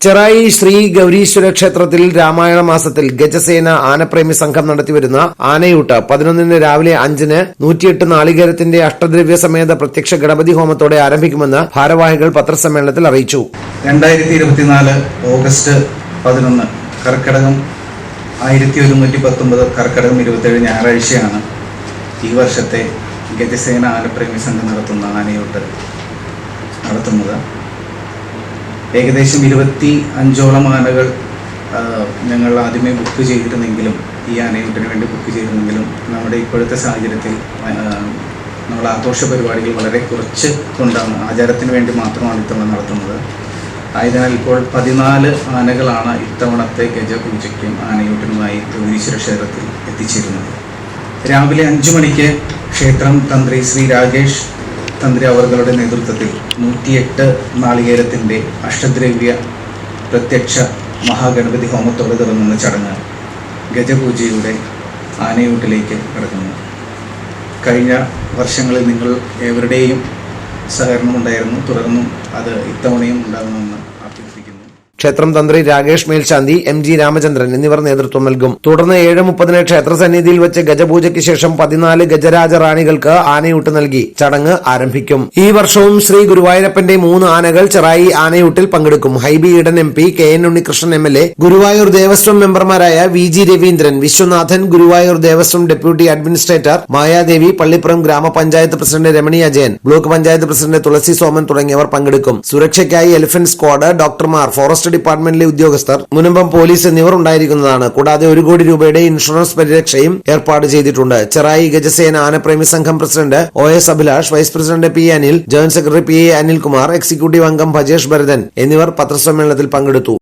ചെറായി ശ്രീ ഗൗരീശ്വര ക്ഷേത്രത്തിൽ രാമായണ മാസത്തിൽ ഗജസേന ആനപ്രേമി സംഘം നടത്തിവരുന്ന ആനയൂട്ട് പതിനൊന്നിന് രാവിലെ അഞ്ചിന് നൂറ്റിയെട്ട് നാളികേരത്തിന്റെ അഷ്ടദ്രവ്യ സമേത പ്രത്യക്ഷ ഗണപതി ഹോമത്തോടെ ആരംഭിക്കുമെന്ന് ഭാരവാഹികൾ പത്രസമ്മേളനത്തിൽ അറിയിച്ചു. രണ്ടായിരത്തി ഇരുപത്തിനാല് ഓഗസ്റ്റ് പതിനൊന്ന് കർക്കിടകം ആയിരത്തി ഒരുന്നൂറ്റി പത്തൊമ്പത് കർക്കിടകം ഇരുപത്തേഴ് ഞായറാഴ്ചയാണ് ഈ വർഷത്തെ ഗജസേന ആനപ്രേമി സംഘം നടത്തുന്ന ആനയൂട്ട് നടത്തുന്നത്. ഏകദേശം ഇരുപത്തി അഞ്ചോളം ആനകൾ ഞങ്ങൾ ആദ്യമേ ബുക്ക് ചെയ്തിരുന്നെങ്കിലും ഈ ആനയൂട്ടിന് വേണ്ടി ബുക്ക് ചെയ്തിരുന്നെങ്കിലും നമ്മുടെ ഇപ്പോഴത്തെ സാഹചര്യത്തിൽ നമ്മൾ ആഘോഷ പരിപാടികൾ വളരെ കുറച്ച് കൊണ്ടാണ് ആചാരത്തിന് വേണ്ടി മാത്രമാണ് ഇത്തവണ നടത്തുന്നത്. ആയതിനാൽ ഇപ്പോൾ പതിനാല് ആനകളാണ് ഇത്തവണത്തെ ഗജപൂജയ്ക്കും ആനയൂട്ടിനുമായി ഗൗരീശ്വര ക്ഷേത്രത്തിൽ എത്തിച്ചേരുന്നത്. രാവിലെ അഞ്ചു മണിക്ക് ക്ഷേത്രം തന്ത്രി ശ്രീ രാജേഷ് തന്ത്രി അവരുടെ നേതൃത്വത്തിൽ നൂറ്റിയെട്ട് നാളികേരത്തിന്റെ അഷ്ടദ്രവ്യ പ്രത്യക്ഷ മഹാഗണപതി ഹോമത്തോടെ തുടങ്ങുന്ന ചടങ്ങ് ഗജപൂജയുടെ ആനയൂട്ടിലേക്ക് കടക്കുന്നു. കഴിഞ്ഞ വർഷങ്ങളിൽ നിങ്ങൾ ഏവരുടെയും സഹകരണമുണ്ടായിരുന്നു. തുടർന്നും അത് ഇത്തവണയും ഉണ്ടാകുമെന്ന് ക്ഷേത്രം തന്ത്രി രാകേഷ് മേൽശാന്തി എം ജി രാമചന്ദ്രൻ എന്നിവർ നേതൃത്വം നൽകും. തുടർന്ന് ഏഴ് മുപ്പതിന് ക്ഷേത്രസന്നിധിയിൽ വെച്ച് ഗജപൂജയ്ക്ക് ശേഷം പതിനാല് ഗജരാജ റാണികൾക്ക് ആനയൂട്ട് നൽകി ചടങ്ങ് ആരംഭിക്കും. ഈ വർഷവും ശ്രീ ഗുരുവായൂരപ്പന്റെ മൂന്ന് ആനകൾ ചെറായി ആനയൂട്ടിൽ പങ്കെടുക്കും. Hibi Eden M P K N Unnikrishnan M L A Guruvayur Devaswom മെമ്പർമാരായ V G Raveendran Viswanathan Guruvayur Devaswom deputy administrator Mayadevi Pallippuram gramapanchayat president Ramani Ajayan block panchayat president Thulasi Soman തുടങ്ങിയവർ പങ്കെടുക്കും. സുരക്ഷയ്ക്കായി elephant squad ഡോക്ടർമാർ forest ഡിപ്പാർട്ട്മെന്റിലെ ഉദ്യോഗസ്ഥർ Munambam police എന്നിവർ ഉണ്ടായിരിക്കുന്നതാണ്. കൂടാതെ ഒരു കോടി രൂപയുടെ ഇൻഷുറൻസ് പരിരക്ഷയും ഏർപ്പാട് ചെയ്തിട്ടുണ്ട്. ചെറായി ഗജസേന ആനപ്രേമി സംഘം president O S Abhilash vice president P Anil joint secretary P A Anilkumar executive അംഗം ഭജേഷ് ഭരതൻ എന്നിവർ പത്രസമ്മേളനത്തിൽ പങ്കെടുത്തു.